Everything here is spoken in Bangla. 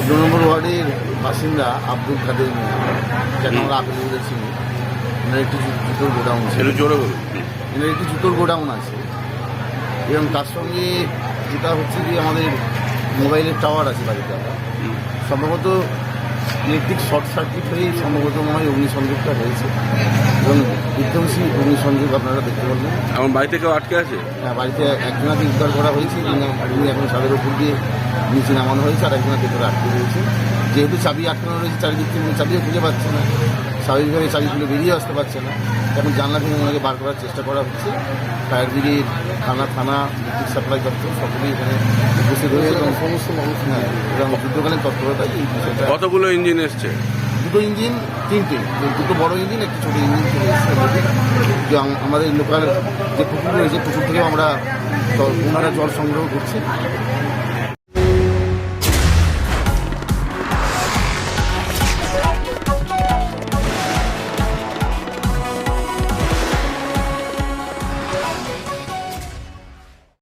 ওয়ার্ডের বাসিন্দা আব্দুল কাদের মিয়া। যাকে আমরা আগে চিনি। এনার একটি জুতোর গোডাউন জোরে বলুন। এনার একটি জুতোর গোডাউন আছে। এবং তার সঙ্গে যেটা হচ্ছে যে আমাদের মোবাইলের টাওয়ার আছে বাড়িতে। সম্ভবত ইলেকট্রিক শর্ট সার্কিট হয়ে সম্ভবত মনে হয় অগ্নিসংযোগটা হয়েছে। এবং বিধ্বংসী অগ্নিসংযোগ আপনারা দেখতে পারবেন। আমার বাড়িতে কেউ আটকে আছে? হ্যাঁ, বাড়িতে একজনাকে উদ্ধার করা হয়েছে এবং এখন ছাদের উপর দিয়ে নিচে নামানো হয়েছে আর একজনের ভেতরে আটকে রয়েছে। যেহেতু চাবি আটকানো রয়েছে চারিদিক থেকে চাবিও খুঁজে পাচ্ছে না। স্বাভাবিকভাবে চাবিগুলো খুলে বেরিয়ে আসতে পারছে না। এখন জানলা থেকে ওনাকে বার করার চেষ্টা করা হচ্ছে। ফায়ার ব্রিগেড থানা থানা বিদ্যুৎ সাপ্লাই দপ্তর সকলেই এখানে উপস্থিত হয়েছে এবং সমস্ত মানুষ হ্যাঁ এবং যুদ্ধকালীন তৎপরতায় এই বিষয়টা কতগুলো ইঞ্জিন এসছে? দুটো ইঞ্জিন তিনটে। দুটো বড় ইঞ্জিন একটি ছোটো ইঞ্জিন চলে এসেছে আমাদের লোকাল যে পুকুর রয়েছে পুকুর থেকেও আমরা জল ওনারা জল সংগ্রহ করছে।